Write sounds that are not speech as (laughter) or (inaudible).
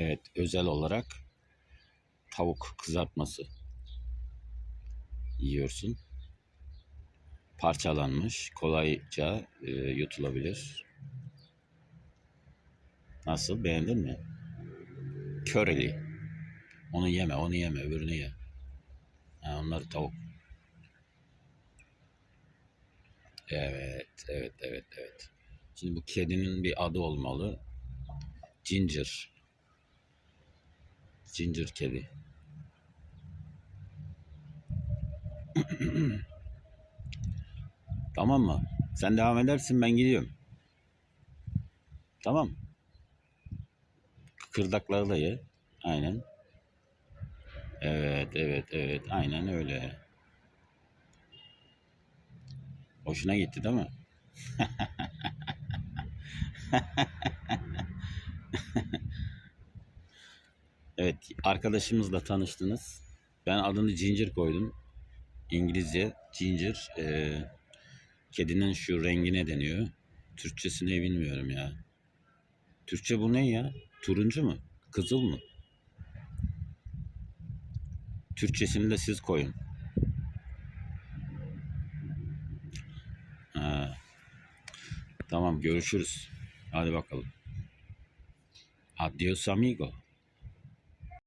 Evet, özel olarak tavuk kızartması yiyorsun. Parçalanmış, kolayca e, yutulabilir. Nasıl, beğendin mi? Köreli. Onu yeme, onu yeme, öbürünü ye. Ha, onlar tavuk. Evet, evet, evet, evet. Şimdi bu kedinin bir adı olmalı. Ginger. Ginger kedi. (clears throat) Tamam mı? Sen devam edersin ben gidiyorum. Tamam. Kıkırdakları da ye. Aynen. Evet, evet, evet. Aynen öyle. Hoşuna gitti değil mi? (laughs) Evet, arkadaşımızla tanıştınız. Ben adını Ginger koydum. İngilizce Ginger. eee, kedinin şu rengine deniyor. Türkçesini bilmiyorum ya. Türkçe bu ne ya? Turuncu mu? Kızıl mı? Türkçesini de siz koyun. Ha. Tamam görüşürüz. Hadi bakalım. Adios amigo.